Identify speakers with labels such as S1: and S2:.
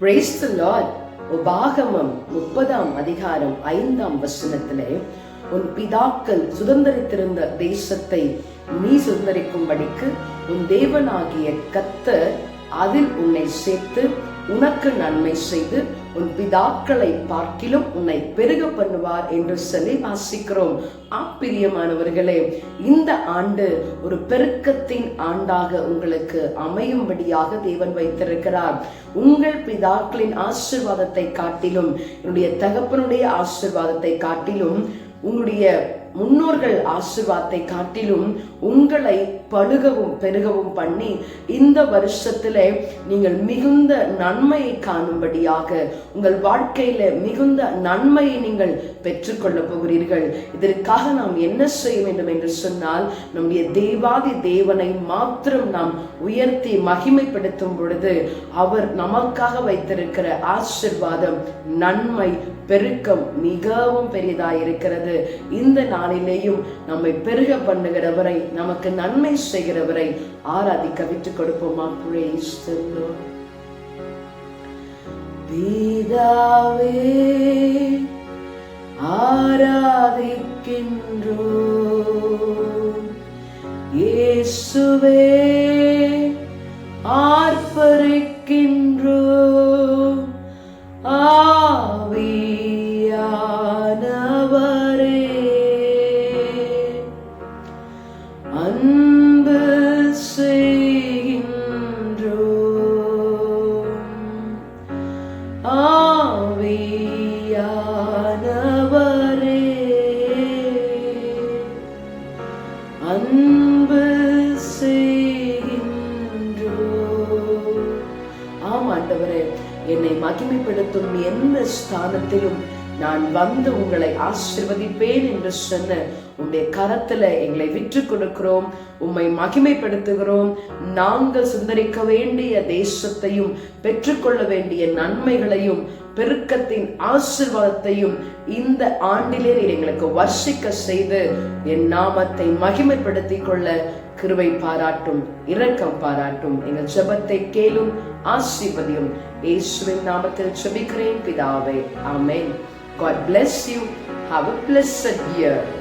S1: Praise the Lord. உபாகமம் முப்பதாம் அதிகாரம் ஐந்தாம் வசனத்திலே உன் பிதாக்கள் சுதந்திரித்திருந்த தேசத்தை நீ சுதந்திரிக்கும்படிக்கு உன் தேவனாகிய கத்தர் அதில் உன்னை சேர்த்து உனக்கு நன்மை செய்து உன் பிதாக்களை பார்க்கிலும் உன்னை பெருக பண்ணுவார் என்று சொல்லி வாசிக்கிறோம். ஆப்பிரியமானவர்களே இந்த ஆண்டு ஒரு பெருக்கத்தின் ஆண்டாக உங்களுக்கு அமையும்படியாக தேவன் வைத்திருக்கிறார். உங்கள் பிதாக்களின் ஆசிர்வாதத்தை காட்டிலும் என்னுடைய தகப்பனுடைய ஆசிர்வாதத்தை காட்டிலும் உங்களுடைய முன்னோர்கள் ஆசிர்வாதத்தை காட்டிலும் உங்களை படுகவும் பெருகவும் பண்ணி இந்த வருஷத்துல நீங்கள் மிகுந்த நன்மையை காணும்படியாக உங்கள் வாழ்க்கையில மிகுந்த நன்மையை நீங்கள் பெற்றுக்கொள்ள போகிறீர்கள். இதற்காக நாம் என்ன செய்ய வேண்டும் என்று சொன்னால் நம்முடைய தேவாதி தேவனை மாத்திரம் நாம் உயர்த்தி மகிமைப்படுத்தும் பொழுது அவர் நமக்காக வைத்திருக்கிற ஆசிர்வாதம் நன்மை பெருக்கம் மிகவும் பெரியதாய் இருக்கிறது இந்த நாளிலேயும் நம்மை பெருக பண்ணுகிறவரை நமக்கு நன்மை செய்கிறவரை ஆராதிக்க விட்டு கொடுப்போமா praise பீதாவே ஆராதிக்கின்றோ. இயேசுவே ஆர்ப்பரிக்கின்றோ. ஆவியானவரே. ஆவியானவரே. அன்பு செய்கின்றோம் ஆமாண்டவரே என்னை மகிமைப்படுத்தும் எந்த ஸ்தானத்திலும் நான் வந்து உங்களை ஆசிர்வதிப்பேன் என்று சொன்ன உம்முடைய கரத்துல எங்களை விற்று கொடுக்கிறோம் உம்மை மகிமைப்படுத்துகிறோம். நாங்கள் சுந்தரிக்க வேண்டிய தேசத்தையும் பெற்றுக்கொள்ள வேண்டிய நன்மைகளையும் பெருக்கத்தின் ஆசிர்வாதத்தையும் இந்த ஆண்டிலே நீர் எங்களுக்கு வர்ஷிக்க செய்து என் நாமத்தை மகிமைப்படுத்திக் கொள்ள கிருவை பாராட்டும் இரக்கம் பாராட்டும். எங்கள் ஜெபத்தை கேளும் ஆசிர்வதியும். இயேசுவின் நாமத்தில் ஜபிக்கிறேன் பிதாவே. ஆமென். God bless you. Have a blessed year.